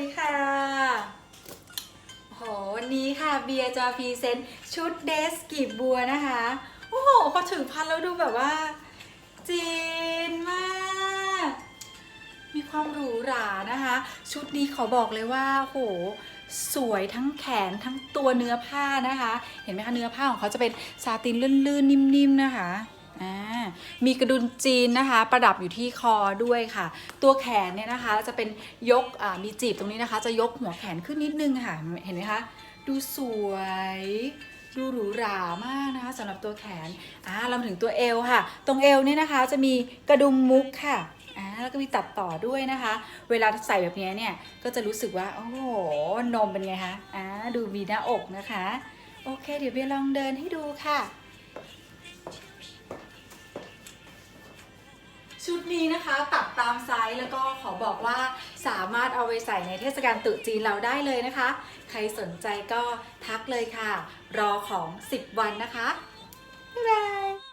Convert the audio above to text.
ดีค่ะโหวันนี้ค่ะเบียร์จะพรีเซนต์ชุดเดสกีบบัวนะคะ โอ้โหพอถือพันแล้วดูแบบว่า จีนมาก มีความหรูหรานะคะ ชุดนี้ขอบอกเลยว่าโอ้โหสวยทั้งแขนทั้งตัวเนื้อผ้านะคะ เห็นไหมคะเนื้อผ้าของเขาจะเป็นซาตินลื่นๆ นิ่มๆนะคะอ่า มีกระดุมจีนนะคะ ประดับอยู่ที่คอด้วยค่ะ ตัวแขนเนี่ยนะคะจะเป็นยกมีจีบตรงนี้นะคะ จะยกหัวแขนขึ้นนิดนึงค่ะ เห็นไหมคะ ดูสวยดูหรูหรามากนะคะสำหรับตัวแขนอ่าเราถึงตัวเอวค่ะ ตรงเอวเนี่ยนะคะจะมีกระดุมมุกค่ะอ่าแล้วก็มีตัดต่อด้วยนะคะ เวลาใส่แบบนี้เนี่ยก็จะรู้สึกว่าโอ้โหนมเป็นไงคะอ่าดูมีหน้าอกนะคะ โอเค เดี๋ยวเบียลองเดินให้ดูค่ะ ชุดนี้นะคะตัดตามไซส์แล้วก็ขอบอกว่าสามารถเอาไปใส่ในเทศกาลตรุษจีนเราได้เลยนะคะ ใครสนใจก็ทักเลยค่ะ รอของ 10 วันนะคะ บ๊ายบาย